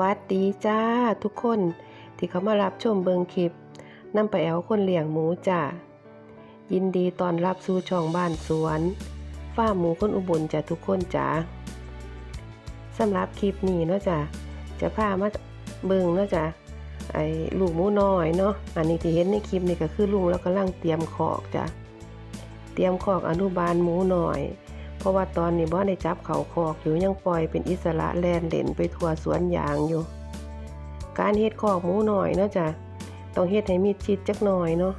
วัสดีจ้าทุกคนที่เขามารับชมเบิงคลิปนำไปแอวคนเลี้ยงหมูจ้ายินดีตอนรับสู่ช่องบ้านสวนฟ้าร์มหมูคนอุบลจ้าทุกคนจ้าสำหรับคลิปนี้เนาะจ้าจะพามาเบิงเนาะจ้าไอ้ลูกหมูน้อยเนาะอันนี้ที่เห็นในคลิปนี่ก็คือลุงแล้วกำลังเตรียมขอกจ้าเตรียมขอกอนุบาลหมูน้อย เพราะว่าตอนนี้บ่ได้จับเขาคอกอยู่ยังปล่อยเป็นอิสระแลนเล่นไปทั่วสวนยางอยู่ การเฮ็ดคอกหมูหน่อยเนาะจ้ะต้องเฮ็ดให้มีชิดจักหน่อยเนาะ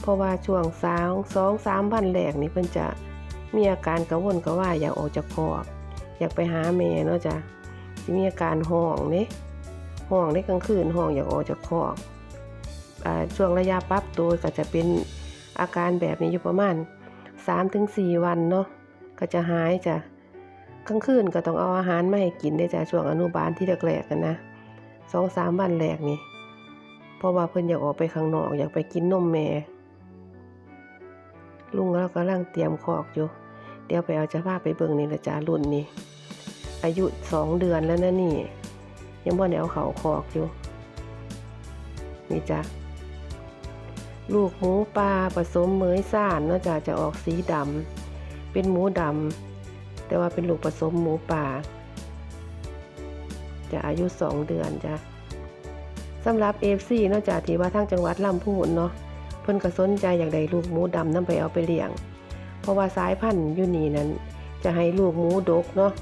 เพราะว่าช่วงสาวสองสามวันแรกนี่เพิ่นจะมีอาการกระวนกระวายอยากออกจากคอก อยากไปหาแม่เนาะจ้ะสิมีอาการห้องเด้ห้องในกลางคืนห้องอยากออกจากคอกอช่วงระยะปรับตัวก็จะเป็นอาการแบบนี้อยู่ประมาณ3-4วันเนาะ ก็จะหายจ้ะกลางคืนก็ต้องเอาอาหารมาให้กินได้จ้ะช่วงอนุบาลที่แรกๆกันนะสองสามวันแรกนี่เพราะว่าเพิ่นอยากออกไปข้างนอกอยากไปกินนมแม่ ลุงเรากำลังเตรียมคอกอยู่ เดี๋ยวไปเอาจะพาไปเบิ่งนี่ละจ้ารุ่นนี้อายุสองเดือนแล้วนะนี่ ยังบ่ได้เอาเขาคอกอยู่ นี่จ้ะลูกหมูปลาผสมเหมยซ่านเนาะจ้ะจะออกสีดำ เป็นหมูดำแต่ว่าเป็นลูกผสมหมูป่า จะอายุสองเดือนจ้ะสำหรับเอฟซีนอกจากที่ว่าทางจังหวัดลำพูนเนาะเพิ่นก็สนใจอยากได้ลูกหมูดำนำไปเอาไปเลี้ยง เพราะว่าสายพันธุ์ยูนี่นั้น จะให้ลูกหมูดกเนาะ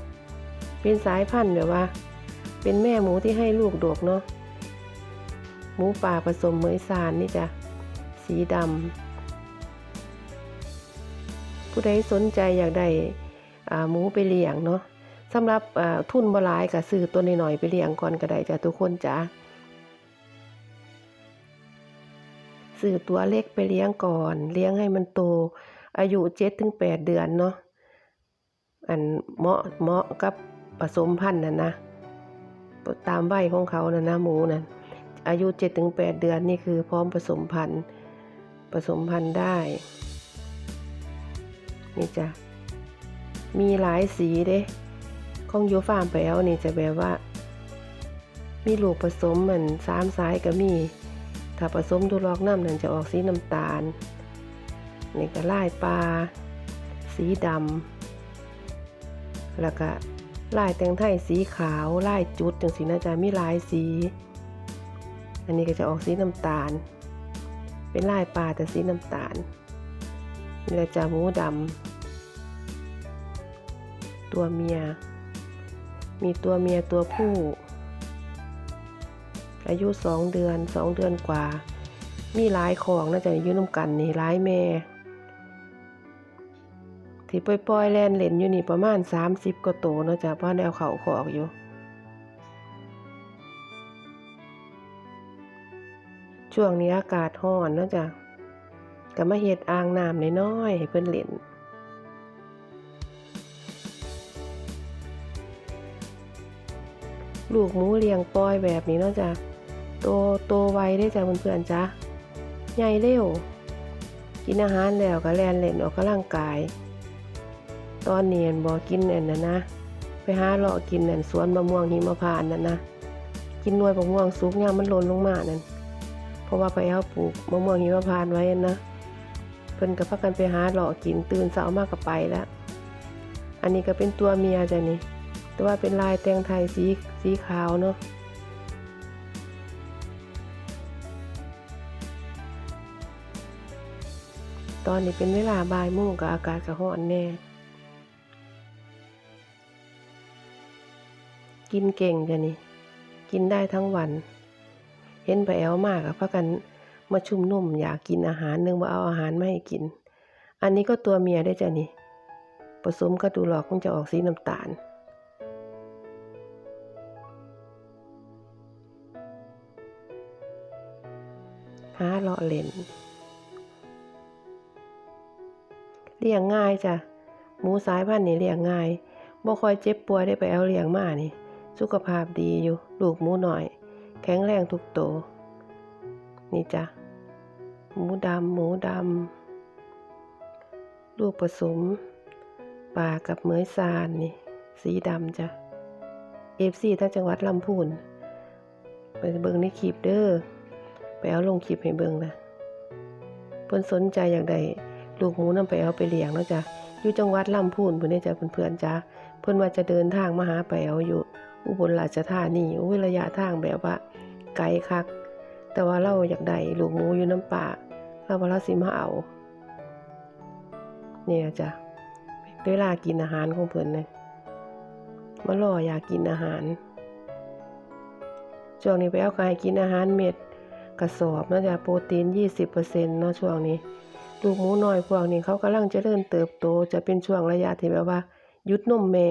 เป็นสายพันธุ์แบบว่า เป็นแม่หมูที่ให้ลูกดกเนาะหมูป่าผสมเหมยซานนี่จ้ะสีดำ ผู้ใดสนใจอยากได้หมูไปเลี้ยงเนาะสำหรับทุนบลายก็ซื้อตัวหน้อยๆไปเลี้ยงก่อนก็ได้จ้ะทุกคนจ้ะซื้อตัวเล็กไปเลี้ยงก่อน เลี้ยงให้มันโต อายุ7-8เดือนเนาะอันเหมาะเหมาะกับผสมพันธุ์น่ะนะตามวัยของเขาน่ะนะหมูนั่นอายุ7-8เดือนนี่คือพร้อมผสมพันธุ์ผสมพันธุ์ได้ นี่จ้ะมีหลายสีเด้ของโยฟาร์มไปแล้วนี่จะแบบว่า มีลูกผสมเหมือนสามสายก็มี ถ้าผสมดูลอกน้ำนั่นจะออกสีน้ำตาลนี่ก็ลายปลาสีดำแล้วก็ลายแตงไทยสีขาวลายจุดจังสีนะจ๊ะมีหลายสี อันนี้ก็จะออกสีน้ำตาล เป็นลายปลาแต่สีน้ำตาลนี่แหละจ้ะหมูดำ ตัวเมีย มีตัวเมียตัวผู้ อายุสองเดือนสองเดือนกว่า มีหลายของน่าจะอยู่น้ำกันนี่หลายแม่ ที่ปล่อยๆแลนเล่นอยู่นี่ประมาณ30กว่าโตเนาะจ้ะเพราะแนวเขาขอกอยู่ช่วงนี้อากาศร้อนเนาะจ้ะก็มาเฮ็ดอ่างน้ำน้อยๆให้เพิ่นเล่น ลูกหมูเลี้ยงปล่อยแบบนี้เนาะจ้ะโตโตไวได้จ้ะเพื่อนๆจ้ะใหญ่เร็ว กินอาหารแล้วก็แล่นเล่นออกกำลังกาย ตอนเนี้บ่กินอันนั้นนะ ไปหาเลาะกินนั่นสวนมะม่วงหิมะพานนั่นนะ กินหน่วยมะม่วงสุกยามมันหล่นลงมานั่น เพราะว่าไปเอาปลูกมะม่วงหิมพานไว้นะ เพิ่นก็พากันไปหาเลาะกินตื่นเช้ามากก็ไปแล้ว อันนี้ก็เป็นตัวเมียจ้ะนี่ แต่ว่าเป็นลายแตงไทยสีสีขาวเนาะตอนนี้เป็นเวลาบ่ายโมงกับอากาศก็ร้อนแน่ กินเก่งจ้ะนี่ กินได้ทั้งวัน เห็นไปแอลมากอะพากันมาชุ่มนุ่มอยากกินอาหารนึงว่าเอาอาหารมาให้กิน อันนี้ก็ตัวเมียได้จ้ะนี่ ผสมกระดูหลอกมันจะออกสีน้ำตาล หาเลาะเล่นเลี้ยงง่ายจ้ะหมูสายพันธุ์นี่เลี้ยงง่ายบ่ค่อยเจ็บป่วยได้ไปเอาเลี้ยงมานี่ สุขภาพดีอยู่ ลูกหมูหน่อย แข็งแรงทุกโต นี่จ้ะหมูดำหมูดำลูกผสมปากับเหมยซานนี่ สีดำจ้ะ FC ทั้งจังหวัดลำพูนไปเบิ่งในคลิปเด้อ ไปเอาลงคลิปให้เบิ่งนะเพิ่นสนใจอยากได้ลูกหมูนำไปเอาไปเลี้ยงเนาะจ้ะอยู่จังหวัดลำพูนเพิ่นได้จ้ะเพื่อนๆจ้ะเพิ่นว่าจะเดินทางมาหาไปเอาอยู่ อุบลราชธานีอุ้ยระยะทางแบบว่าไกลคัก แต่ว่าเราอยากได้ลูกหมูอยู่น้ำป่าเราว่าเราสิมาเอาเนี่ยจ้ะเวลากินอาหารของเพิ่นเนี่ยมารออยากกินอาหารช่วงนี้ไปเอากายกินอาหารเม็ด กระสอบนาะจ๊ะโปรตีน 20%เนาะช่วงนี้ ลูกหมูน้อยพวกนี้เขากำลังจะเริ่มเติบโตจะเป็นช่วงระยะที่แบบว่าหยุดนมแม่